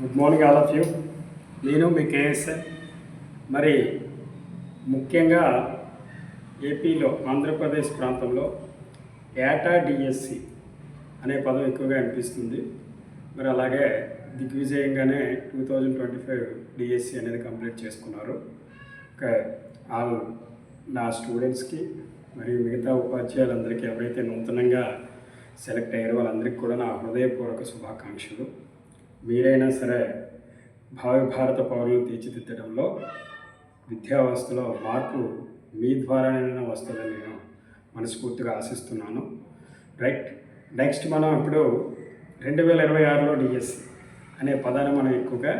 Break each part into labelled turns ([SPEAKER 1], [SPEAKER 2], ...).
[SPEAKER 1] Good morning all of you నేను మీ KSN మరి ముఖ్యంగా ఏపీలో ఆంధ్రప్రదేశ్ ప్రాంతంలో ఏటా డిఎస్సి అనే పదం ఎక్కువగా అనిపిస్తుంది. మరి అలాగే దిగ్విజయంగానే two thousand twenty five DSC అనేది కంప్లీట్ చేసుకున్నారు. ఒక ఆల్ నా స్టూడెంట్స్కి మరియు మిగతా ఉపాధ్యాయులందరికీ ఎవరైతే నూతనంగా సెలెక్ట్ అయ్యారో వాళ్ళందరికీ కూడా నా హృదయపూర్వక శుభాకాంక్షలు. మీరైనా సరే భావి భారత పౌరులు తీర్చిదిద్దడంలో విద్యావస్థలో మార్పు మీ ద్వారానైనా వస్తుందని నేను మనస్ఫూర్తిగా ఆశిస్తున్నాను. రైట్ నెక్స్ట్ మనం ఇప్పుడు రెండు వేల ఇరవై ఆరులో డిఎస్సి అనే పదాన్ని మనం ఎక్కువగా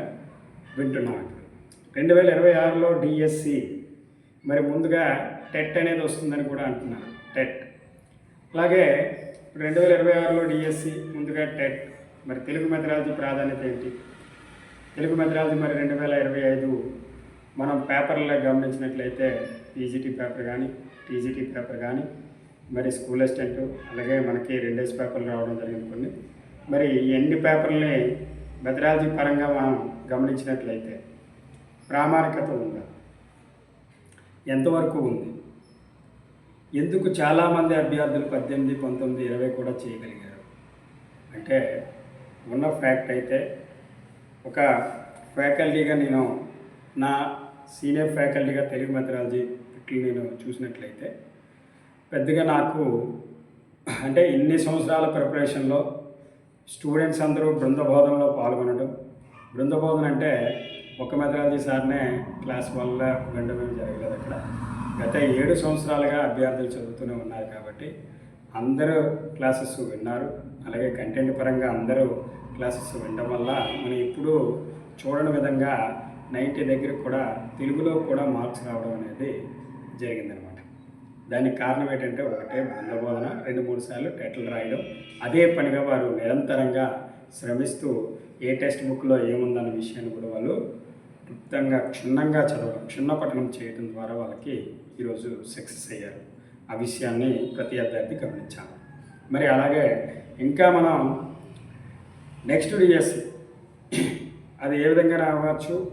[SPEAKER 1] వింటున్నాం ఇప్పుడు. రెండు వేల ఇరవై ఆరులో డిఎస్సి మరి ముందుగా టెట్ అనేది వస్తుందని కూడా అంటున్నారు. టెట్. అలాగే రెండు వేల ఇరవై ఆరులో డిఎస్సి ముందుగా టెట్. మరి తెలుగు మెథడాలజీ ప్రాధాన్యత ఏంటి? తెలుగు మెథడాలజీ మరి రెండు వేల ఇరవై ఐదు మనం పేపర్లో గమనించినట్లయితే పీజీటీ పేపర్ కానీ టీజీటీ పేపర్ కానీ మరి స్కూల్ అసిస్టెంట్ అలాగే మనకి రెండేసి పేపర్లు రావడం జరిగింది కొన్ని. మరి ఈ ఎన్ని పేపర్లని మెథడాలజీ పరంగా మనం గమనించినట్లయితే ప్రామాణికత ఉందా? ఎంతవరకు ఉంది? ఎందుకు చాలామంది అభ్యర్థులు పద్దెనిమిది పంతొమ్మిది ఇరవై కూడా చేయగలిగారు? అంటే ఉన్న ఫ్యాక్ట్ అయితే ఒక ఫ్యాకల్టీగా నేను నా సీనియర్ ఫ్యాకల్టీగా తెలుగు మెథడాలజీ ఇట్లు నేను చూసినట్లయితే పెద్దగా నాకు అంటే ఇన్ని సంవత్సరాల ప్రిపరేషన్లో స్టూడెంట్స్ అందరూ బృంద బోధనలో పాల్గొనడం. బృంద బోధన అంటే ఒక మెథడాలజీ సార్నే క్లాస్ వల్ల వినడం జరగలేదు అక్కడ. గత ఏడు సంవత్సరాలుగా అభ్యర్థులు చదువుతూనే ఉన్నారు కాబట్టి అందరూ క్లాసెస్ విన్నారు. అలాగే కంటెంట్ పరంగా అందరూ క్లాసెస్ వినడం వల్ల మనం ఇప్పుడు చూడని విధంగా నైంటీ దగ్గర కూడా తెలుగులో కూడా మార్క్స్ రావడం అనేది జరిగిందనమాట దానికి కారణం ఏంటంటే ఒకటే బృందబోధన రెండు మూడు సార్లు టెట్లు రాయడం. అదే పనిగా వారు నిరంతరంగా శ్రమిస్తూ ఏ టెక్స్ట్ బుక్లో ఏముందన్న విషయాన్ని కూడా వాళ్ళు క్లుప్తంగా క్షుణ్ణంగా చదవడం క్షుణ్ణ పఠనం చేయడం ద్వారా వాళ్ళకి ఈరోజు సక్సెస్ అయ్యారు. ఆ విషయాన్ని ప్రతి అభ్యర్థి గమనించాలి. మరి అలాగే ఇంకా మనం నెక్స్ట్ డిఎస్సి అది ఏ విధంగా రావచ్చు?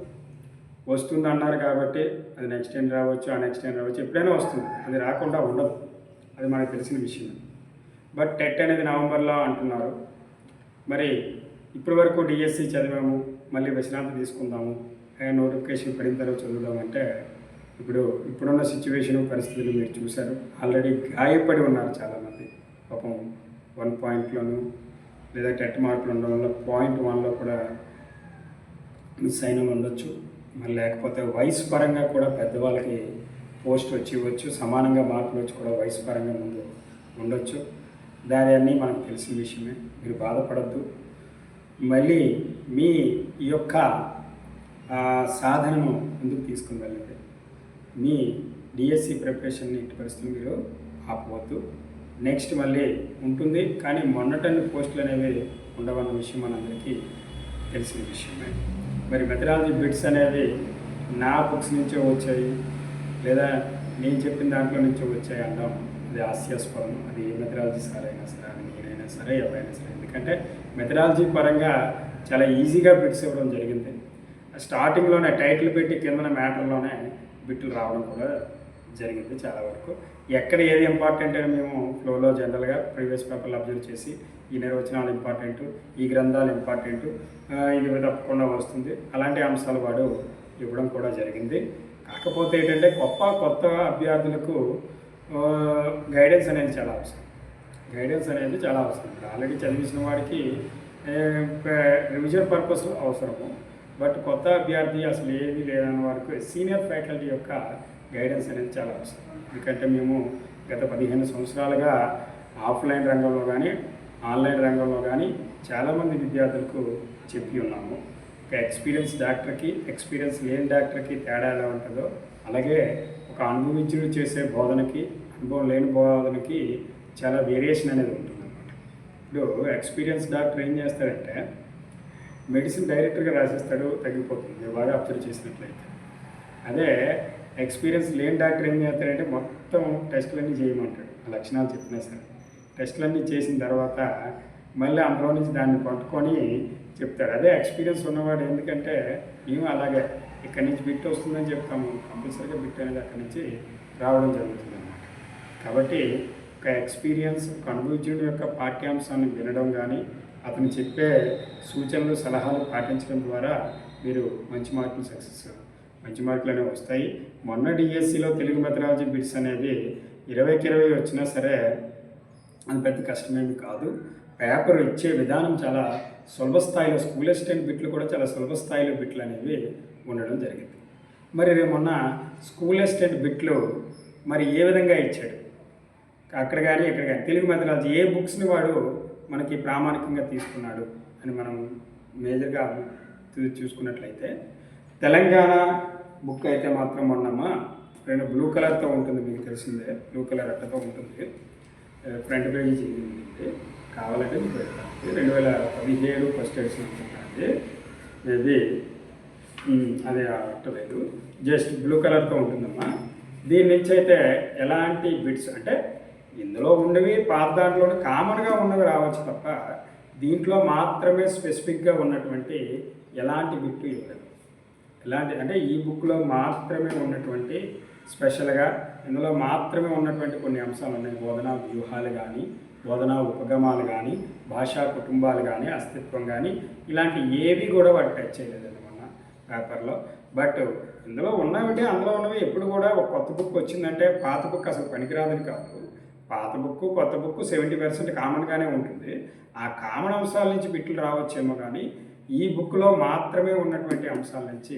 [SPEAKER 1] వస్తుంది అన్నారు కాబట్టి అది నెక్స్ట్ టైం రావచ్చు ఆ నెక్స్ట్ టైం రావచ్చు ఎప్పుడైనా వస్తుంది. అది రాకుండా ఉండదు. అది మనకు తెలిసిన విషయం. బట్ టెట్ అనేది నవంబర్లో అంటున్నారు. మరి ఇప్పటి వరకు డిఎస్సి చదివాము మళ్ళీ విశ్రాంతి తీసుకుందాము నోటిఫికేషన్ పడిన తర్వాత చదువుదామంటే ఇప్పుడు ఇప్పుడున్న సిచ్యువేషన్ పరిస్థితులు మీరు చూశారు. ఆల్రెడీ గాయపడి ఉన్నారు చాలామంది. పాపం వన్ పాయింట్లోను లేదా టెట్ మార్కులు ఉండడం వల్ల పాయింట్ వన్లో కూడా మిస్ అయిన ఉండొచ్చు. మరి లేకపోతే వయసు పరంగా కూడా పెద్దవాళ్ళకి పోస్ట్ వచ్చి ఇవ్వచ్చు. సమానంగా మార్కులు వచ్చి కూడా వయసు పరంగా ముందు ఉండొచ్చు. దాని అన్నీ మనకు తెలిసిన విషయమే. మీరు బాధపడద్దు. మళ్ళీ మీ ఈ యొక్క సాధనను ముందుకు తీసుకుని వెళ్ళండి. మీ డిఎస్సి ప్రిపరేషన్ ఇటు పరిస్థితులు మీరు ఆపవద్దు. నెక్స్ట్ మళ్ళీ ఉంటుంది. కానీ మొన్నటన్ని పోస్టులు అనేవి ఉండవన్న విషయం మనందరికీ తెలిసిన విషయమే. మరి మెథడాలజీ బిట్స్ అనేవి నా బుక్స్ నుంచే వచ్చాయి. లేదా నేను చెప్పిన దాంట్లో నుంచే వచ్చాయి అనడం అది హాస్యాస్పదం. అది ఏ మెథడాలజీ సార్ అయినా సరే అది నేనైనా సరే ఎవరైనా సరే. ఎందుకంటే మెథడాలజీ పరంగా చాలా ఈజీగా బిట్స్ ఇవ్వడం జరిగింది. స్టార్టింగ్లోనే టైటిల్ పెట్టి కిందన మ్యాటర్లోనే బిట్లు రావడం కూడా జరిగింది చాలా వరకు. ఎక్కడ ఏది ఇంపార్టెంట్ అని మేము ఫ్లోలో జనరల్గా ప్రీవియస్ పేపర్లు అబ్జర్వ్ చేసి ఈ నిర్వచనాలు ఇంపార్టెంట్ ఈ గ్రంథాలు ఇంపార్టెంట్ ఇది తప్పకుండా వస్తుంది. అలాంటి అంశాలు వాడు ఇవ్వడం కూడా జరిగింది. కాకపోతే ఏంటంటే గొప్ప కొత్త అభ్యర్థులకు గైడెన్స్ అనేది చాలా అవసరం. గైడెన్స్ అనేది చాలా అవసరం. ఆల్రెడీ చదివించిన వాడికి రివిజన్ పర్పస్ అవసరము. బట్ కొత్త అభ్యర్థి అసలు ఏది లేదని వారికి సీనియర్ ఫ్యాకల్టీ యొక్క గైడెన్స్ అనేది చాలా అవసరం. ఎందుకంటే మేము గత పదిహేను సంవత్సరాలుగా ఆఫ్లైన్ రంగంలో కానీ ఆన్లైన్ రంగంలో కానీ చాలామంది విద్యార్థులకు చెప్పి ఉన్నాము. ఒక ఎక్స్పీరియన్స్ డాక్టర్కి ఎక్స్పీరియన్స్ లేని డాక్టర్కి తేడా ఎలా ఉంటుందో అలాగే ఒక అనుభవించుడు చేసే బోధనకి అనుభవం లేని బోధనకి చాలా వేరియేషన్ అనేది ఉంటుంది ఇప్పుడు ఎక్స్పీరియన్స్ డాక్టర్ ఏం చేస్తారంటే మెడిసిన్ డైరెక్ట్గా రాసేస్తాడు తగ్గిపోతుంది. బాగా అబ్జర్వ్ చేసినట్లయితే. అదే ఎక్స్పీరియన్స్ లేని డాక్టర్ ఏం చేస్తాడంటే మొత్తం టెస్టులన్నీ చేయమంటాడు. ఆ లక్షణాలు చెప్పినా సరే. టెస్టులన్నీ చేసిన తర్వాత మళ్ళీ అందులో నుంచి దాన్ని పట్టుకొని చెప్తాడు. అదే ఎక్స్పీరియన్స్ ఉన్నవాడు ఎందుకంటే మేము అలాగే ఇక్కడి నుంచి బిట్ వస్తుందని చెప్తాము. కంపల్సరీగా బిట్ అనేది అక్కడి నుంచి రావడం జరుగుతుంది అన్నమాట కాబట్టి ఒక ఎక్స్పీరియన్స్ ఒక అనుభవజ్ఞుడి యొక్క పాఠ్యాంశాన్ని వినడం కానీ అతను చెప్పే సూచనలు సలహాలు పాటించడం ద్వారా మీరు మంచి మార్కులు సక్సెస్ మంచి మార్కులు వస్తాయి. మొన్న డిఎస్సిలో తెలుగు మెథడాలజీ బిట్స్ అనేది ఇరవైకి ఇరవై వచ్చినా సరే అది పెద్ద కష్టమేమి కాదు. పేపర్ ఇచ్చే విధానం చాలా సులభ స్థాయిలో స్కూల్ అసిస్టెంట్ బిట్లు కూడా చాలా సులభ స్థాయిలో బిట్లు అనేవి ఉండడం జరిగింది. మరి రేపు మొన్న స్కూల్ అసిస్టెంట్ బిట్లు మరి ఏ విధంగా ఇచ్చాడు? అక్కడ కానీ ఇక్కడ కానీ తెలుగు మెథడాలజీ ఏ బుక్స్ని వాడు మనకి ప్రామాణికంగా తీసుకున్నాడు అని మనం మేజర్గా చూసుకున్నట్లయితే తెలంగాణ బుక్ అయితే మాత్రం మొన్నమ్మా రెండు బ్లూ కలర్తో ఉంటుంది మీకు తెలిసిందే. బ్లూ కలర్ అట్టతో ఉంటుంది. ఫ్రంట్ పేజీ కావాలంటే మీకు పెడతాను. రెండు వేల పదిహేడు ఫస్ట్ ఎడిషన్ ఉంటుంది మేబీ అది అట్టలేదు జస్ట్ బ్లూ కలర్తో ఉంటుందమ్మా. దీని నుంచి అయితే ఎలాంటి బిట్స్ అంటే ఇందులో ఉండేవి పాత దాంట్లో కామన్గా ఉన్నవి రావచ్చు తప్ప దీంట్లో మాత్రమే స్పెసిఫిక్గా ఉన్నటువంటి ఎలాంటి బిట్టు ఇవ్వలేదు. ఎలాంటి అంటే ఈ బుక్లో మాత్రమే ఉన్నటువంటి స్పెషల్గా ఇందులో మాత్రమే ఉన్నటువంటి కొన్ని అంశాలు ఉన్నాయి. బోధనా వ్యూహాలు కానీ బోధనా ఉపగమాలు కానీ భాషా కుటుంబాలు కానీ అస్తిత్వం కానీ ఇలాంటి ఏవి కూడా వాడు టచ్ చేయలేదండి మొన్న పేపర్లో. బట్ ఇందులో ఉన్నవి అందులో ఉన్నవి ఎప్పుడు కూడా ఒక కొత్త బుక్ వచ్చిందంటే పాత బుక్ అసలు పనికిరాదని కాదు. పాత బుక్ కొత్త బుక్ సెవెంటీ పర్సెంట్ కామన్గానే ఉంటుంది. ఆ కామన్ అంశాల నుంచి బిట్లు రావచ్చేమో కానీ ఈ బుక్లో మాత్రమే ఉన్నటువంటి అంశాల నుంచి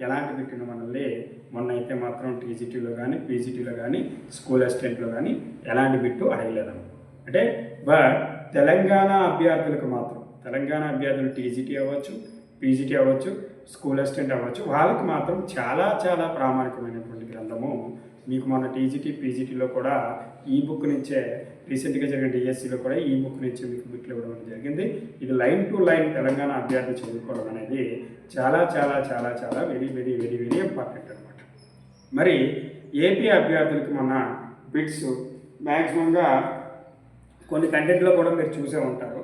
[SPEAKER 1] ఎలాంటి పెట్టిన మనల్ని మొన్న అయితే మాత్రం టీజీటీలో కానీ పీజీటీలో కానీ స్కూల్ అసిస్టెంట్లో కానీ ఎలాంటి బిట్టు అడగలేదాము అంటే బట్ తెలంగాణ అభ్యర్థులకు మాత్రం తెలంగాణ అభ్యర్థులు టీజీటీ అవ్వచ్చు పీజీటీ అవ్వచ్చు స్కూల్ అసిస్టెంట్ అవ్వచ్చు వాళ్ళకి మాత్రం చాలా చాలా ప్రామాణికమైనటువంటి గ్రంథము. మీకు మన టీజీటీ పీజీటీలో కూడా ఈ బుక్ నుంచే రీసెంట్గా జరిగిన డిఎస్సిలో కూడా ఈ బుక్ నుంచి మీకు బుక్లు ఇవ్వడం జరిగింది. ఇది లైన్ టు లైన్ తెలంగాణ అభ్యర్థి చదువుకోవడం అనేది చాలా చాలా చాలా చాలా very very very very important అనమాట మరి ఏపీ అభ్యర్థులకు మన బిట్స్ మ్యాక్సిమంగా కొన్ని కంటెంట్లో కూడా మీరు చూసే ఉంటారు.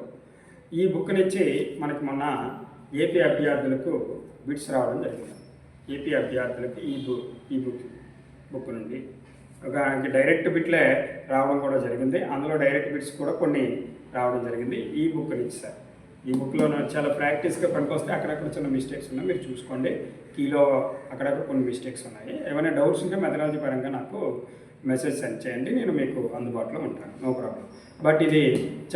[SPEAKER 1] ఈ బుక్ నుంచి మనకి మొన్న ఏపీ అభ్యర్థులకు బిట్స్ రావడం జరిగింది. ఏపీ అభ్యర్థులకు ఈ బుక్ ఈ బుక్ బుక్ నుండి. డైరెక్ట్ బిట్లే రావడం కూడా జరిగింది. అందులో డైరెక్ట్ బిట్స్ కూడా కొన్ని రావడం జరిగింది. ఈ బుక్ నుంచి సార్. ఈ బుక్లో చాలా ప్రాక్టీస్గా పనికొస్తే అక్కడక్కడ చిన్న మిస్టేక్స్ ఉన్నాయి మీరు చూసుకోండి. కీలో అక్కడక్కడ కొన్ని మిస్టేక్స్ ఉన్నాయి. ఏమైనా డౌట్స్ ఉంటే మెథడాలజీ పరంగా నాకు మెసేజ్ సెండ్ చేయండి. నేను మీకు అందుబాటులో ఉంటాను. No problem. బట్ ఇది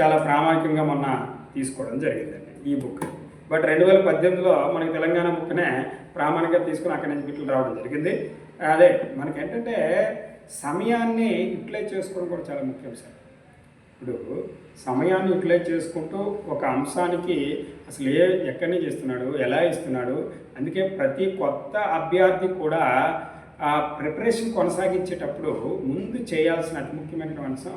[SPEAKER 1] చాలా ప్రామాణికంగా మొన్న తీసుకోవడం జరిగిందండి ఈ బుక్. బట్ రెండు వేల పద్దెనిమిదిలో మనకి తెలంగాణ బుక్నే ప్రామాణికంగా తీసుకుని అక్కడి నుంచి బిట్లు రావడం జరిగింది. అదే మనకి ఏంటంటే సమయాన్ని యూటిలైజ్ చేసుకోవడం కూడా చాలా ముఖ్యం సార్. ఇప్పుడు సమయాన్ని యూటిలైజ్ చేసుకుంటూ ఒక అంశానికి అసలు ఏ ఎక్కడి నుంచి ఇస్తున్నాడు ఎలా ఇస్తున్నాడు అందుకే ప్రతి కొత్త అభ్యర్థి కూడా ఆ ప్రిపరేషన్ కొనసాగించేటప్పుడు ముందు చేయాల్సిన అతి ముఖ్యమైన అంశం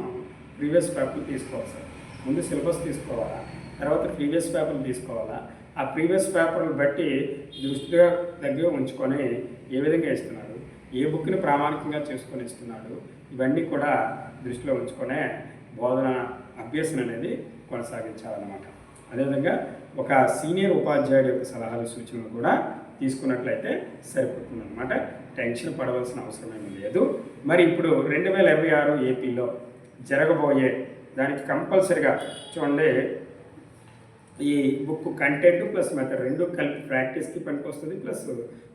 [SPEAKER 1] ప్రీవియస్ పేపర్లు తీసుకోవాలి సార్. ముందు సిలబస్ తీసుకోవాలా తర్వాత ప్రీవియస్ పేపర్లు తీసుకోవాలా ఆ ప్రీవియస్ పేపర్లు బట్టి దృష్టిగా దగ్గర ఉంచుకొని ఏ విధంగా ఇస్తున్నాడు ఏ బుక్ని ప్రామాణికంగా చేసుకొని ఇస్తున్నాడు ఇవన్నీ కూడా దృష్టిలో ఉంచుకునే బోధన అభ్యసన అనేది కొనసాగించాలన్నమాట. అదేవిధంగా ఒక సీనియర్ ఉపాధ్యాయుడి యొక్క సలహాలు సూచనలు కూడా తీసుకున్నట్లయితే సరిపోతుంది అనమాట టెన్షన్ పడవలసిన అవసరం ఏమీ లేదు. మరి ఇప్పుడు రెండు వేల ఇరవై ఆరు ఏపీలో జరగబోయే దానికి కంపల్సరిగా చూడండి ఈ బుక్ కంటెంట్ ప్లస్ మెథడ్ రెండు కలిపి ప్రాక్టీస్కి పనికొస్తుంది ప్లస్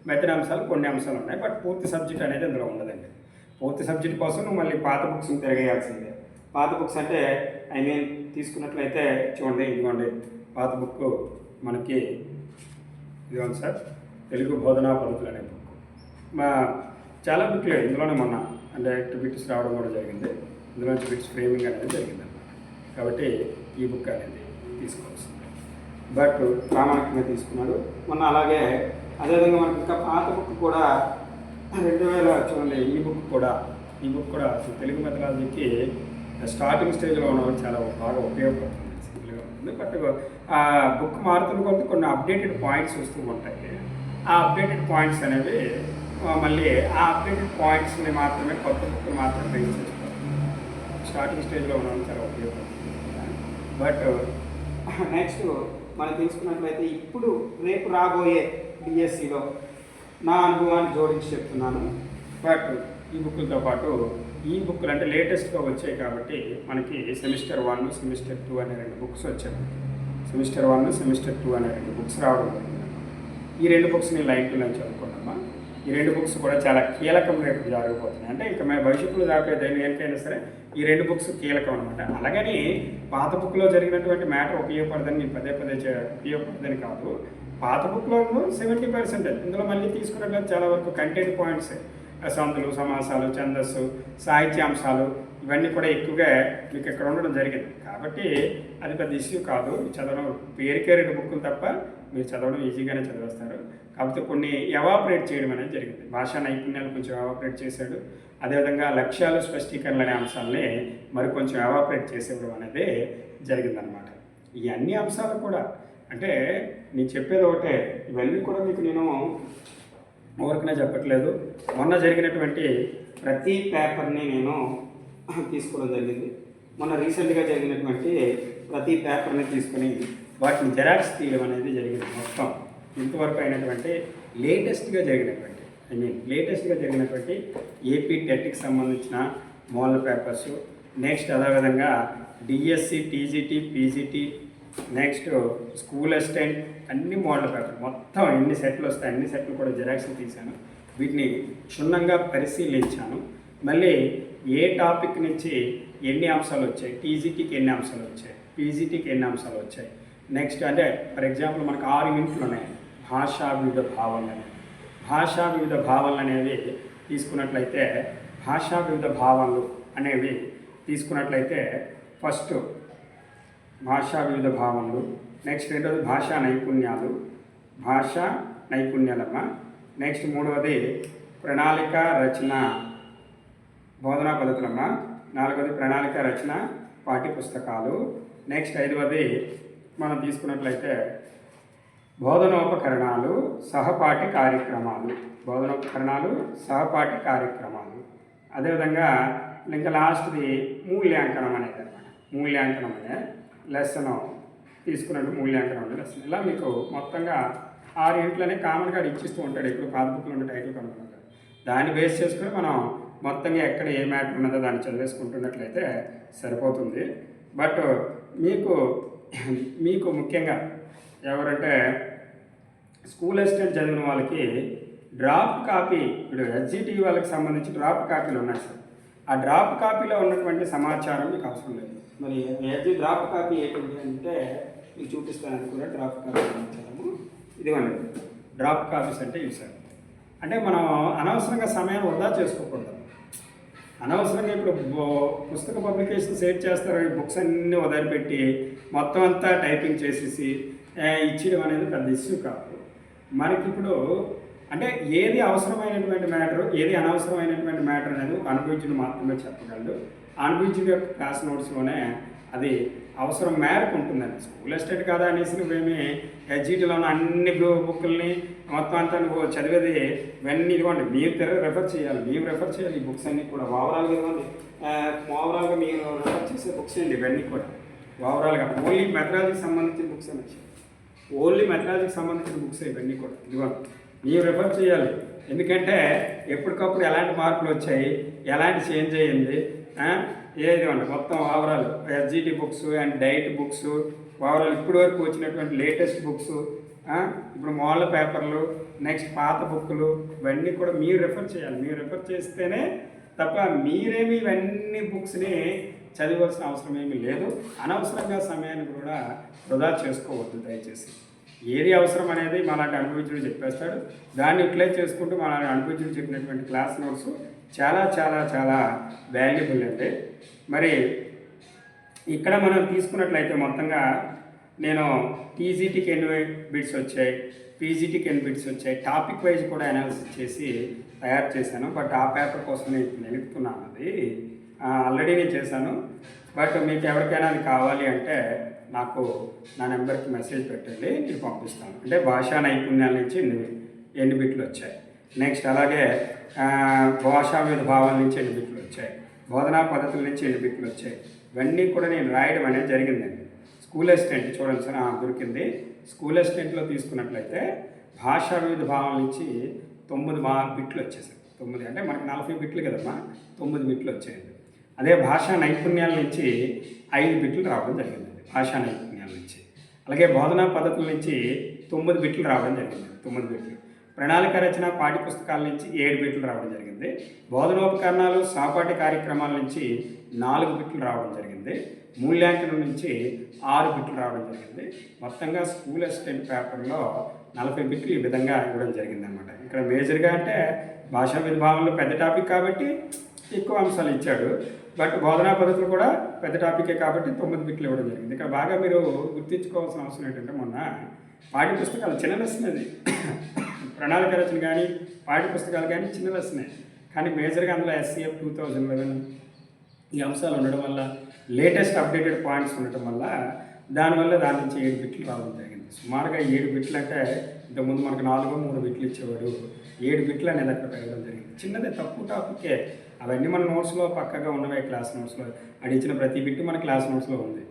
[SPEAKER 1] మెథడ్ అంశాలు కొన్ని అంశాలు ఉన్నాయి. బట్ పూర్తి సబ్జెక్ట్ అనేది అందులో ఉండదండి. పూర్తి సబ్జెక్ట్ కోసం నువ్వు మళ్ళీ పాత బుక్స్ తిరగేయాల్సిందే. పాత బుక్స్ అంటే ఐ మీన్ తీసుకున్నట్లయితే చూడండి ఇదిగోండి. పాత బుక్ మనకి ఇదిగోండి సార్ తెలుగు బోధనా పద్ధతులు అనే బుక్ మా చాలా బుక్లు ఇందులోనే మొన్న అంటే బిట్స్ రావడం కూడా జరిగింది. ఇందులో బిట్స్ ఫ్రేమింగ్ అనేది జరిగింది అన్నమాట కాబట్టి ఈ బుక్ అనేది తీసుకోవాల్సింది. బట్ ప్రామాణికంగా తీసుకున్నాడు. మొన్న అలాగే అదేవిధంగా మనకి ఇంకా పాత బుక్ కూడా రెండు వేల చూడండి ఈ బుక్ కూడా ఈ బుక్ కూడా అసలు తెలుగు మెథడాలజీకి స్టార్టింగ్ స్టేజ్లో ఉన్నవాళ్ళు చాలా బాగా ఉపయోగపడుతుంది సింపుల్గా ఉంటుంది బట్ ఆ బుక్ మారుతున్న కొద్ది కొన్ని అప్డేటెడ్ పాయింట్స్ వస్తూ ఉంటాయి. ఆ అప్డేటెడ్ పాయింట్స్ అనేవి మళ్ళీ ఆ అప్డేటెడ్ పాయింట్స్ని మాత్రమే కొత్త బుక్ మాత్రమే రీచ్ చేసుకోవాలి స్టార్టింగ్ స్టేజ్లో ఉన్నవాళ్ళు చాలా ఉపయోగపడుతుంది. బట్ నెక్స్ట్
[SPEAKER 2] మనం తీసుకున్నట్లయితే ఇప్పుడు రేపు రాబోయే డిఎస్సిలో నా అనుభవాన్ని జోడించి చెప్తున్నాను.
[SPEAKER 1] బట్ ఈ బుక్లతో పాటు ఈ బుక్లు అంటే లేటెస్ట్గా వచ్చాయి కాబట్టి మనకి సెమిస్టర్ వన్ సెమిస్టర్ టూ అనే రెండు బుక్స్ వచ్చాయి. సెమిస్టర్ వన్ సెమిస్టర్ టూ అనే రెండు బుక్స్ రావడం ఈ రెండు బుక్స్ని నేను టు లైన్ చదువుకున్నామా ఈ రెండు బుక్స్ కూడా చాలా కీలకం రేపు జరగబోతున్నాయి అంటే ఇక మేము భవిష్యత్తులో దాకా దేనికైనా సరే ఈ రెండు బుక్స్ కీలకం అనమాట అలాగని పాత బుక్లో జరిగినటువంటి మ్యాటర్ ఉపయోగపడదని నేను పదే పదే ఉపయోగపడదని కాదు. పాత బుక్లో సెవెంటీ పర్సెంటేజ్ ఇందులో మళ్ళీ తీసుకున్నట్లయితే చాలా వరకు కంటెంట్ పాయింట్స్ సందులు సమాసాలు ఛందస్సు సాహిత్యాంశాలు ఇవన్నీ కూడా ఎక్కువగా మీకు ఇక్కడ ఉండడం జరిగింది. కాబట్టి అది పెద్ద ఇష్యూ కాదు. చదవడం పేరుకే రెండు బుక్కులు తప్ప మీరు చదవడం ఈజీగానే చదివేస్తారు. కాకపోతే కొన్ని ఎవాపరేట్ చేయడం అనేది జరిగింది. భాషా నైపుణ్యాలు కొంచెం ఎవాపరేట్ చేశాడు. అదేవిధంగా లక్ష్యాలు స్పష్టీకరణలు అనే అంశాలని మరి కొంచెం ఎవాపరేట్ చేసేవడం అనేది జరిగిందనమాట ఈ అన్ని అంశాలు కూడా అంటే నేను చెప్పేది ఒకటే ఇవన్నీ కూడా మీకు నేను ఎవరికైనా చెప్పట్లేదు. మొన్న జరిగినటువంటి ప్రతి పేపర్ని నేను తీసుకోవడం జరిగింది. మొన్న రీసెంట్గా జరిగినటువంటి ప్రతి పేపర్ని తీసుకుని వాటిని జెరాక్స్ తీయడం అనేది జరిగింది మొత్తం. ఇంతవరకు అయినటువంటి లేటెస్ట్గా జరిగినటువంటి ఐ మీన్ లేటెస్ట్గా జరిగినటువంటి ఏపీ టెట్కి సంబంధించిన మోడల్ పేపర్స్. నెక్స్ట్ అదేవిధంగా DSC TGT PGT next school assistant అన్ని మోడల్ పేపర్ మొత్తం ఎన్ని సెట్లు వస్తాయి అన్ని సెట్లు కూడా జిరాక్స్ తీశాను. వీటిని క్షుణ్ణంగా పరిశీలించాను. మళ్ళీ ఏ టాపిక్ నుంచి ఎన్ని అంశాలు వచ్చాయి టీజీటీకి ఎన్ని అంశాలు వచ్చాయి పీజీటీకి ఎన్ని అంశాలు వచ్చాయి. నెక్స్ట్ అంటే ఫర్ ఎగ్జాంపుల్ మనకు ఆరు యూనిట్లు ఉన్నాయి. భాషా వివిధ భావనలు. భాషా వివిధ భావనలు అనేవి తీసుకున్నట్లయితే భాషా వివిధ భావనలు అనేవి తీసుకున్నట్లయితే ఫస్ట్ భాషా వివిధ భావనలు నెక్స్ట్ రెండవది భాషా నైపుణ్యాలు భాషా నైపుణ్యాలమ్మ నెక్స్ట్ మూడవది ప్రణాళిక రచన బోధనా పద్ధతులమ్మ నాలుగవది ప్రణాళిక రచన పాఠ్య పుస్తకాలు నెక్స్ట్ ఐదవది మనం తీసుకున్నట్లయితే బోధనోపకరణాలు సహపాఠి కార్యక్రమాలు. బోధనోపకరణాలు సహపాఠి కార్యక్రమాలు. అదేవిధంగా ఇంకా లాస్ట్ది మూల్యాంకనం అనేది అనమాట మూల్యాంకనం అనే లెసన్ తీసుకున్నట్టు మూల్యాంకనం అనే లెసన్ ఇలా మీకు మొత్తంగా ఆరు ఇంట్లోనే కామన్గా ఇచ్చిస్తూ ఉంటాడు. ఇప్పుడు పాత ఉండే టైటిల్ కనుక్కుంటాడు. దాన్ని బేస్ చేసుకుని మనం మొత్తంగా ఎక్కడ ఏ మ్యాటర్ ఉన్నదో దాన్ని చదివేసుకుంటున్నట్లయితే సరిపోతుంది. బట్ మీకు మీకు ముఖ్యంగా ఎవరంటే స్కూల్ అసిస్టెంట్ చదివిన వాళ్ళకి డ్రాప్ కాపీ ఇప్పుడు హెచ్జిటి వాళ్ళకి సంబంధించి డ్రాప్ కాపీలు ఉన్నాయి సార్. ఆ డ్రాప్ కాపీలో ఉన్నటువంటి సమాచారం మీకు అవసరం లేదు. మరి హెచ్జి డ్రాప్ కాపీ ఏంటి అంటే మీకు చూపిస్తాను కూడా డ్రాప్ కాపీ సమాచారము. ఇదిగోండి డ్రాప్ కాపీస్ అంటే ఇవి సార్. అంటే మనం అనవసరంగా సమయాన్ని వృధా చేసుకోకూడదు. అనవసరంగా ఇప్పుడు పుస్తక పబ్లికేషన్ సేవ్ చేస్తారు బుక్స్ అన్నీ వదిలిపెట్టి మొత్తం అంతా టైపింగ్ చేసేసి ఏ, ఇచ్చేయడం అనేది పెద్ద ఇష్యూ కాదు. మనకి ఇప్పుడు అంటే ఏది అవసరమైనటువంటి మ్యాటర్ ఏది అనవసరమైనటువంటి మ్యాటర్ అనేది ఒక అనుభవించిన మాత్రమే చెప్పగలడు. అనుభవించిన యొక్క క్లాస్ నోట్స్లోనే అది అవసరం మేరకు ఉంటుందండి. స్కూల్ ఎస్టేట్ కాదా అనేసి నువ్వేమి ఎస్జీటీలో ఉన్న అన్ని బుక్కుల్ని మొత్తం అంతా నువ్వు చదివేది ఇవన్నీ ఇదిగోండి మీరు తెర రెఫర్ చేయాలి మేము రెఫర్ చేయాలి ఈ బుక్స్ అన్నీ కూడా. ఓవరాల్గా ఇదిగోండి ఓవరాల్గా మీరు రెఫర్ చేసే బుక్స్ అండి ఇవన్నీ కూడా. ఓవరాల్గా ఓన్లీ మెథడాలజీకి సంబంధించిన బుక్స్ అని ఓన్లీ మెథడాలజీకి సంబంధించిన బుక్స్ ఇవన్నీ కూడా. ఇదిగోండి మీరు రిఫర్ చేయాలి. ఎందుకంటే ఎప్పటికప్పుడు ఎలాంటి మార్పులు వచ్చాయి ఎలాంటి చేంజ్ అయ్యింది ఏది అండి మొత్తం overall SGT books and DIET books overall ఇప్పటి వరకు వచ్చినటువంటి లేటెస్ట్ బుక్స్ ఇప్పుడు మోడల్ పేపర్లు నెక్స్ట్ పాత బుక్లు ఇవన్నీ కూడా మీరు రెఫర్ చేయాలి. మీరు రెఫర్ చేస్తేనే తప్ప మీరేమి ఇవన్నీ బుక్స్ని చదవాల్సిన అవసరం ఏమీ లేదు. అనవసరంగా సమయాన్ని కూడా వృధా చేసుకోవద్దు దయచేసి. ఏది అవసరం అనేది మనలాంటి అనుభవించుడు చెప్పేస్తాడు. దాన్ని యూటిలైజ్ చేసుకుంటూ మన అనుభవించుడు చెప్పినటువంటి క్లాస్ నోట్స్ చాలా చాలా చాలా వాల్యుబుల్ అండి. మరి ఇక్కడ మనం తీసుకున్నట్లయితే మొత్తంగా నేను టీజీటీకి ఎన్ని బిట్స్ వచ్చాయి పీజీటీకి ఎన్ని బిట్స్ వచ్చాయి. టాపిక్ వైజ్ కూడా అనాలిసిస్ చేసి తయారు చేశాను. బట్ ఆ పేపర్ కోసం నేను నిలుపుతున్నాను అది. ఆల్రెడీ నేను చేశాను. బట్ మీకు ఎవరికైనా అది కావాలి అంటే నాకు నా నెంబర్కి మెసేజ్ పెట్టండి నేను పంపిస్తాను. అంటే భాషా నైపుణ్యాల నుంచి ఎన్ని బిట్లు వచ్చాయి. నెక్స్ట్ అలాగే భాషా వివిధ భావాల నుంచి ఎన్ని బిట్లు వచ్చాయి. బోధనా పద్ధతుల నుంచి ఎన్ని బిట్లు వచ్చాయి. ఇవన్నీ కూడా నేను రాయడం అనేది జరిగిందండి. స్కూల్ అసిస్టెంట్ చూడండి సార్ దొరికింది. స్కూల్ అసిస్టెంట్లో తీసుకున్నట్లయితే భాషా వివిధ భావాల నుంచి తొమ్మిది మా బిట్లు వచ్చేసాయి తొమ్మిది అంటే మనకి నలభై బిట్లు కదమ్మా. తొమ్మిది బిట్లు వచ్చాయండి. అదే భాషా నైపుణ్యాల నుంచి ఐదు బిట్లు రావడం జరిగింది భాషా నైపుణ్యాల నుంచి. అలాగే బోధనా పద్ధతుల నుంచి తొమ్మిది బిట్లు రావడం జరిగింది. తొమ్మిది బిట్లు. ప్రణాళిక రచన పాఠ్య పుస్తకాల నుంచి ఏడు బిట్లు రావడం జరిగింది. బోధనోపకరణాలు సాపాటి కార్యక్రమాల నుంచి నాలుగు బిట్లు రావడం జరిగింది. మూల్యాంకనం నుంచి ఆరు బిట్లు రావడం జరిగింది. మొత్తంగా స్కూల్ అసిస్టెంట్ పేపర్లో నలభై బిట్లు ఈ విధంగా ఇవ్వడం జరిగింది అనమాట ఇక్కడ మేజర్గా అంటే భాషా విభాగంలో పెద్ద టాపిక్ కాబట్టి ఎక్కువ అంశాలు ఇచ్చాడు. బట్ బోధనా పద్ధతులు కూడా పెద్ద టాపికే కాబట్టి తొమ్మిది బిట్లు ఇవ్వడం జరిగింది. ఇక్కడ బాగా మీరు గుర్తించుకోవాల్సిన అవసరం ఏంటంటే మొన్న పాఠ్య పుస్తకాలు చిన్న లెసన్ అది. ప్రణాళిక రచన కానీ పాఠ్య పుస్తకాలు కానీ చిన్న లెసనే. కానీ మేజర్గా అందులో ఎస్సీఎఫ్ టూ థౌజండ్ లెవెన్ ఈ అంశాలు ఉండడం వల్ల లేటెస్ట్ అప్డేటెడ్ పాయింట్స్ ఉండటం వల్ల దానివల్ల దాని నుంచి ఏడు బిట్లు రావడం జరిగింది. సుమారుగా ఏడు బిట్లు అంటే ఇంతకుముందు మనకు నాలుగు మూడు బిట్లు ఇచ్చేవాడు. ఏడు బిట్లు అనేది అక్కడ పెరగడం జరిగింది. చిన్నదే తక్కువ టాపికే. అవన్నీ మన నోట్స్లో పక్కగా ఉన్నవే క్లాస్ నోట్స్లో. అది ఇచ్చిన ప్రతి బిట్టు మన క్లాస్ నోట్స్లో ఉంది.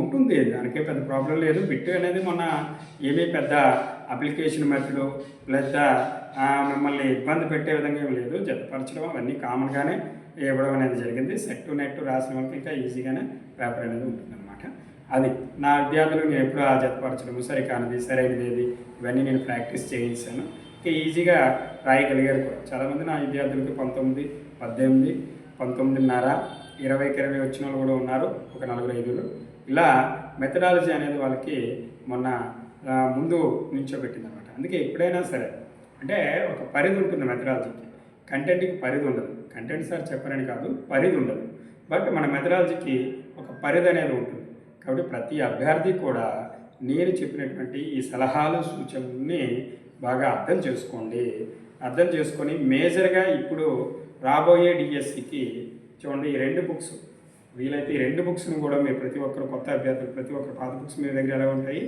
[SPEAKER 1] ఉంటుంది. దానికే పెద్ద ప్రాబ్లం లేదు. బిట్టు అనేది మన ఏమీ పెద్ద అప్లికేషన్ మెథడు లేదా మిమ్మల్ని ఇబ్బంది పెట్టే విధంగా ఏం లేదు. జతపరచడం అవన్నీ కామన్గానే ఇవ్వడం అనేది జరిగింది. సెట్ నెట్ రాసిన వాళ్ళకి ఇంకా ఈజీగానే పేపర్ అనేది ఉంటుందన్నమాట. అది నా విద్యార్థులకు నేను ఎప్పుడు ఆ జతపరచడం సరికానది సరైనది ఏది ఇవన్నీ నేను ప్రాక్టీస్ చేయించాను. ఇంకా ఈజీగా రాయగలిగారు కూడా. చాలామంది నా విద్యార్థులకి పంతొమ్మిది పద్దెనిమిది పంతొమ్మిదిన్నర ఇరవైకి ఇరవై వచ్చిన వాళ్ళు కూడా ఉన్నారు ఒక నలుగురు ఐదుగురు. ఇలా మెథడాలజీ అనేది వాళ్ళకి మొన్న ముందు నిల్చోబెట్టింది అనమాట అందుకే ఎప్పుడైనా సరే అంటే ఒక పరిధి ఉంటుంది మెథడాలజీకి. కంటెంట్కి పరిధి ఉండదు. కంటెంట్ సార్ చెప్పరని కాదు పరిధి ఉండదు. బట్ మన మెథడాలజీకి ఒక పరిధి అనేది ఉంటుంది. కాబట్టి ప్రతి అభ్యర్థి కూడా నేను చెప్పినటువంటి ఈ సలహాలు సూచనల్ని బాగా అర్థం చేసుకోండి. అర్థం చేసుకొని మేజర్గా ఇప్పుడు రాబోయే డిఎస్సికి చూడండి ఈ రెండు బుక్స్ వీలైతే ఈ రెండు బుక్స్ని కూడా మీరు ప్రతి ఒక్కరు కొత్త అభ్యర్థులు ప్రతి ఒక్కరు పాత బుక్స్ మీ దగ్గర ఎలా ఉంటాయి?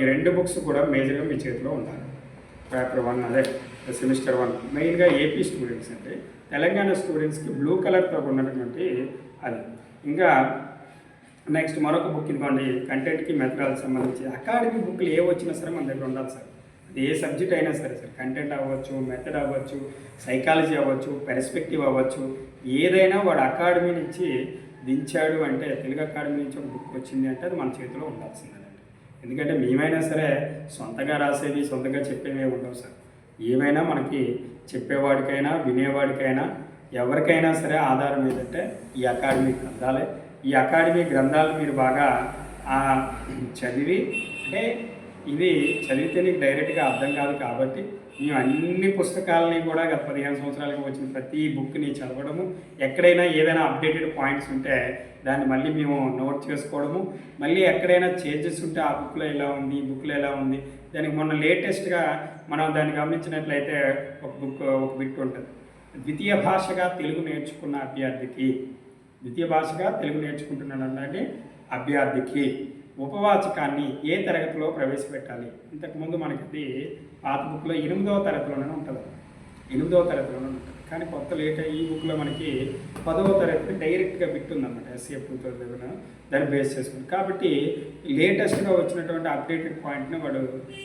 [SPEAKER 1] ఈ రెండు బుక్స్ కూడా మేజర్గా మీ చేతిలో ఉండాలి. పేపర్ వన్ అదే సెమిస్టర్ వన్. మెయిన్గా ఏపీ స్టూడెంట్స్ అంటే తెలంగాణ స్టూడెంట్స్కి బ్లూ కలర్తో ఉన్నటువంటి అది. ఇంకా నెక్స్ట్ మరొక బుక్ ఇదిగోండి కంటెంట్కి మెథడాలజీ సంబంధించి. అకాడమిక్ బుక్లు ఏ వచ్చినా సరే మన దగ్గర ఉండాలి సార్. అది ఏ సబ్జెక్ట్ అయినా సరే సార్. కంటెంట్ అవ్వచ్చు మెథడ్ అవ్వచ్చు సైకాలజీ అవ్వచ్చు పెర్స్పెక్టివ్ అవ్వచ్చు. ఏదైనా వాడు అకాడమీ నుంచి దించాడు అంటే తెలుగు అకాడమీ నుంచి ఒక బుక్ వచ్చింది అంటే అది మన చేతిలో ఉండాల్సిందేనండి ఎందుకంటే మేమైనా సరే సొంతగా రాసేవి సొంతంగా చెప్పేవి ఉండవు సార్. ఏమైనా మనకి చెప్పేవాడికైనా వినేవాడికైనా ఎవరికైనా సరే ఆధారం ఏంటంటే ఈ అకాడమీ గ్రంథాలే ఈ అకాడమీ గ్రంథాలు మీరు బాగా ఆ, చదివి అంటే ఇది చదివితే నీకు డైరెక్ట్గా అర్థం కాదు కాబట్టి మేము అన్ని పుస్తకాలని కూడా గత పదిహేను సంవత్సరాలకు వచ్చిన ప్రతి బుక్ని చదవడము ఎక్కడైనా ఏదైనా అప్డేటెడ్ పాయింట్స్ ఉంటే దాన్ని మళ్ళీ మేము నోట్ చేసుకోవడము మళ్ళీ ఎక్కడైనా చేంజెస్ ఉంటే ఆ బుక్లో ఎలా ఉంది ఈ బుక్లో ఎలా ఉంది దానికి మొన్న లేటెస్ట్గా మనం దాన్ని గమనించినట్లయితే ఒక బుక్ ఒక బిట్ ఉంటుంది. ద్వితీయ భాషగా తెలుగు నేర్చుకున్న అభ్యర్థికి ద్వితీయ భాషగా తెలుగు నేర్చుకుంటున్నాడంటే అభ్యర్థికి. ఉపవాచకాన్ని ఏ తరగతిలో ప్రవేశపెట్టాలి? ఇంతకుముందు మనకి పాత బుక్లో ఎనిమిదవ తరగతిలోనే ఉంటుంది. ఎనిమిదవ తరగతిలోనే ఉంటుంది. కానీ కొత్త లేట్ ఈ బుక్లో మనకి పదవ తరగతి డైరెక్ట్గా బిట్ ఉందన్నమాట ఎస్సీఎఫ్ టూ థౌసండ్ దాన్ని బేస్ చేసుకుని. కాబట్టి లేటెస్ట్గా వచ్చినటువంటి అప్డేటెడ్ పాయింట్ని వాడు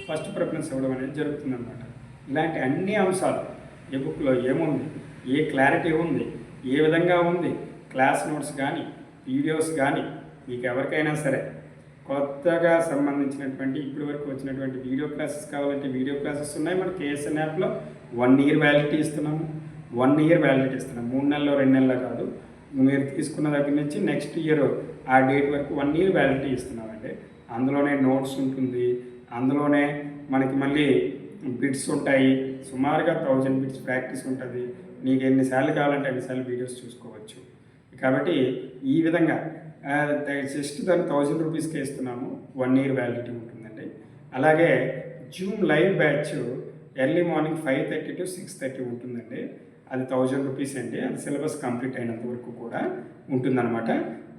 [SPEAKER 1] ఫస్ట్ ప్రిఫరెన్స్ ఇవ్వడం అనేది జరుగుతుందన్నమాట. ఇలాంటి అన్ని అంశాలు ఏ బుక్లో ఏముంది? ఏ క్లారిటీ ఉంది? ఏ విధంగా ఉంది? క్లాస్ నోట్స్ కానీ వీడియోస్ కానీ మీకు ఎవరికైనా సరే కొత్తగా సంబంధించినటువంటి ఇప్పటి వరకు వచ్చినటువంటి వీడియో క్లాసెస్ కావాలంటే వీడియో క్లాసెస్ ఉన్నాయి. మన కేఎస్ఎన్ యాప్లో వన్ ఇయర్ వ్యాలిడిటీ ఇస్తున్నాము. వన్ ఇయర్ వ్యాలిడిటీ ఇస్తున్నాము. మూడు నెలలో రెండు నెలలు కాదు. మీరు తీసుకున్న దగ్గర నుంచి నెక్స్ట్ ఇయర్ ఆ డేట్ వరకు వన్ ఇయర్ వ్యాలిడిటీ ఇస్తున్నామండి. అందులోనే నోట్స్ ఉంటుంది. అందులోనే మనకి మళ్ళీ బిట్స్ ఉంటాయి. సుమారుగా థౌజండ్ బిట్స్ ప్రాక్టీస్ ఉంటుంది. నీకు ఎన్నిసార్లు కావాలంటే ఎన్నిసార్లు వీడియోస్ చూసుకోవచ్చు. కాబట్టి ఈ విధంగా జస్ట్ దాన్ని థౌజండ్ రూపీస్కి ఇస్తున్నాము. వన్ ఇయర్ వ్యాలిడిటీ ఉంటుందండి. అలాగే Zoom live batch early morning five thirty to six thirty ఉంటుందండి. అది థౌజండ్ రూపీస్ అండి. అది సిలబస్ కంప్లీట్ అయినంత వరకు కూడా ఉంటుందన్నమాట.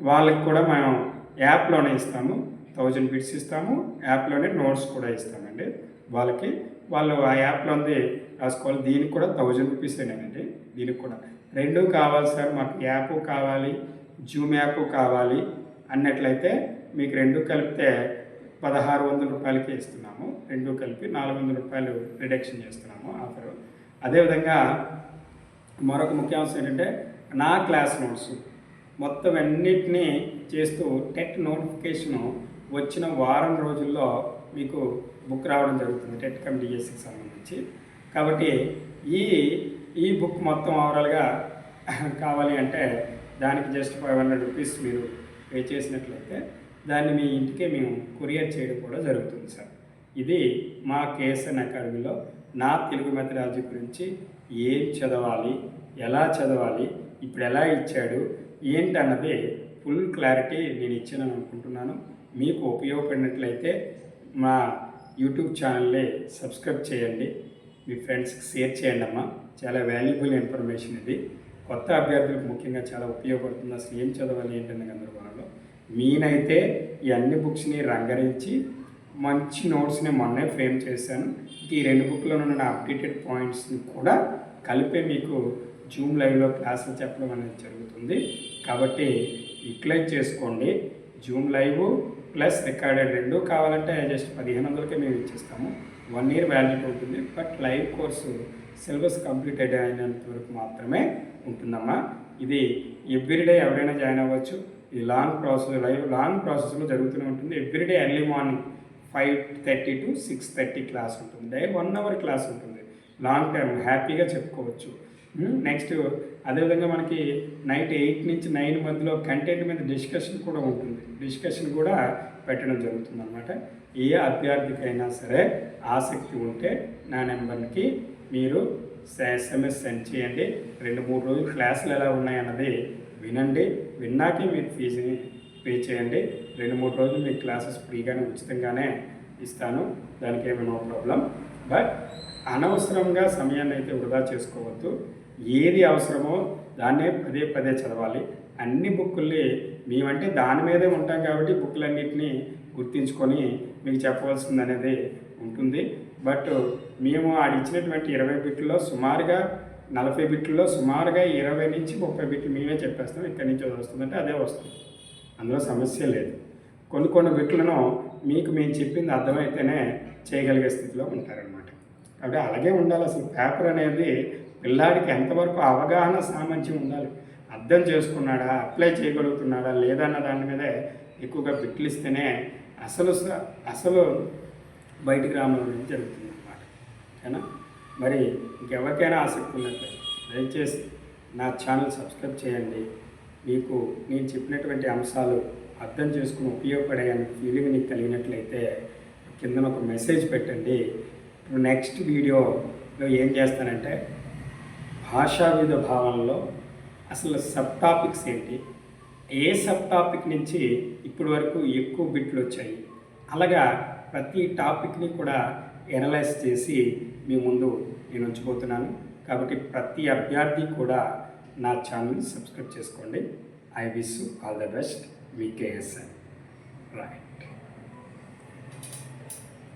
[SPEAKER 1] వాళ్ళకి కూడా మనం యాప్లోనే ఇస్తాము. థౌజండ్ బిట్స్ ఇస్తాము. యాప్లోనే నోట్స్ కూడా ఇస్తామండి. వాళ్ళకి వాళ్ళు ఆ యాప్లో ఉంది రాసుకోవాలి. దీనికి కూడా థౌజండ్ రూపీస్ అండి దీనికి కూడా. రెండు కావాలి సార్ మాకు యాప్ కావాలి జూమ్ యాప్ కావాలి అన్నట్లయితే మీకు రెండు కలిపితే పదహారు వందల రూపాయలకి ఇస్తున్నాము. రెండు కలిపి నాలుగు వందల రూపాయలు రిడక్షన్ చేస్తున్నాము ఆఫర్. అదేవిధంగా మరొక ముఖ్యాంశం ఏంటంటే నా క్లాస్ నోట్స్. మొత్తం అన్నిటినీ చేస్తూ టెట్ నోటిఫికేషను వచ్చిన వారం రోజుల్లో మీకు బుక్ రావడం జరుగుతుంది టెట్ కమ్ డిఎస్సికి సంబంధించి. కాబట్టి ఈ ఈ బుక్ మొత్తం ఓవరాల్గా కావాలి అంటే దానికి జస్ట్ ఫైవ్ హండ్రెడ్ రూపీస్ మీరు పే చేసినట్లయితే దాన్ని మీ ఇంటికే మేము కొరియర్ చేయడం కూడా జరుగుతుంది సార్. ఇది మా కేఎస్ఎన్ అకాడమీలో నా తెలుగు మెథడాలజీ గురించి ఏం చదవాలి ఎలా చదవాలి ఇప్పుడు ఎలా ఇచ్చాడు ఏంటి అన్నది ఫుల్ క్లారిటీ నేను ఇచ్చానని అనుకుంటున్నాను. మీకు ఉపయోగపడినట్లయితే మా యూట్యూబ్ ఛానల్ని సబ్స్క్రైబ్ చేయండి. మీ ఫ్రెండ్స్కి షేర్ చేయండి అమ్మా. చాలా వాల్యుబుల్ ఇన్ఫర్మేషన్ ఇది. కొత్త అభ్యర్థులకు ముఖ్యంగా చాలా ఉపయోగపడుతుంది అసలు ఏం చదవాలి ఏంటనే గందరగోళంలో మీనైతే ఈ అన్ని బుక్స్ని రంగరించి మంచి నోట్స్ని మొన్నే ఫ్రేమ్ చేశాను. ఈ రెండు బుక్లో ఉన్న అప్డేటెడ్ పాయింట్స్ని కూడా కలిపే మీకు జూమ్ లైవ్లో క్లాసులు చెప్పడం అనేది జరుగుతుంది. కాబట్టి యూటిలైజ్ చేసుకోండి. జూమ్ లైవ్ ప్లస్ రికార్డెడ్ రెండు కావాలంటే జస్ట్ పదిహేను వందలకే మేము ఇచ్చేస్తాము. వన్ ఇయర్ వ్యాలిడిటీ ఉంటుంది. But live course syllabus complete అయినంత వరకు మాత్రమే ఉంటుందమ్మా. ఇది ఎవ్రీడే ఎవరైనా జాయిన్ అవ్వచ్చు. ఈ లాంగ్ ప్రాసెస్ లైవ్ లాంగ్ ప్రాసెస్లో జరుగుతూనే ఉంటుంది. Everyday early morning five thirty to six thirty class ఉంటుంది. డైలీ వన్ అవర్ క్లాస్ ఉంటుంది లాంగ్ టైం హ్యాపీగా చెప్పుకోవచ్చు. Hmm. నెక్స్ట్ అదేవిధంగా మనకి నైట్ ఎయిట్ నుంచి నైన్ మధ్యలో కంటెంట్ మీద డిస్కషన్ కూడా ఉంటుంది. డిస్కషన్ కూడా పెట్టడం జరుగుతుంది అనమాట ఏ అభ్యర్థికైనా సరే ఆసక్తి ఉంటే నా నెంబర్కి మీరు ఎస్ఎంఎస్ సెండ్ చేయండి. రెండు మూడు రోజులు క్లాసులు ఎలా ఉన్నాయన్నది వినండి. విన్నాకే మీరు ఫీజుని పే చేయండి. రెండు మూడు రోజులు మీకు క్లాసెస్ ఫ్రీగానే ఉచితంగానే ఇస్తాను. దానికి ఏమి నో ప్రాబ్లం. బట్ అనవసరంగా సమయాన్ని అయితే వృధా చేసుకోవద్దు. ఏది అవసరమో దాన్నే పదే పదే చదవాలి. అన్ని బుక్కుల్ని మేమంటే దాని మీదే ఉంటాం కాబట్టి బుక్కులన్నింటినీ గుర్తించుకొని మీకు చెప్పవలసింది అనేది ఉంటుంది. బట్ మేము ఆడిచ్చినటువంటి ఇరవై బిట్లలో సుమారుగా నలభై బిట్లలో సుమారుగా ఇరవై నుంచి ముప్పై బిట్లు మేమే చెప్పేస్తాం. ఇక్కడి నుంచి వస్తుందంటే అదే వస్తుంది. అందులో సమస్య లేదు. కొన్ని కొన్ని బిట్లను మీకు మేము చెప్పింది అర్థమైతేనే చేయగలిగే స్థితిలో ఉంటారనమాట కాబట్టి అలాగే ఉండాలి. అసలు పేపర్ అనేది పిల్లాడికి ఎంతవరకు అవగాహన సామర్థ్యం ఉండాలి? అర్థం చేసుకున్నాడా? అప్లై చేయగలుగుతున్నాడా? లేదన్న దాని మీదే ఎక్కువగా బిట్లు అసలు స- అసలు బయటికి రావడం జరుగుతుంది అన్నమాట ఓకేనా? మరి ఇంకెవరికైనా ఆసక్తి ఉన్నట్లయితే దయచేసి నా ఛానల్ సబ్స్క్రైబ్ చేయండి. మీకు నేను చెప్పినటువంటి అంశాలు అర్థం చేసుకుని ఉపయోగపడే ఫీలింగ్ నీకు కలిగినట్లయితే కింద ఒక మెసేజ్ పెట్టండి. ఇప్పుడు నెక్స్ట్ వీడియోలో ఏం చేస్తానంటే భాషావిధ భావనలో అసలు సబ్ టాపిక్స్ ఏంటి? ఏ సబ్ టాపిక్ నుంచి ఇప్పటి వరకు ఎక్కువ బిట్లు వచ్చాయి? అలాగా ప్రతి టాపిక్ని కూడా ఎనలైజ్ చేసి మీ ముందు నేను ఉంచబోతున్నాను కాబట్టి ప్రతి అభ్యర్థి కూడా నా ఛానల్ని సబ్స్క్రైబ్ చేసుకోండి. I wish all the best. Me KSN right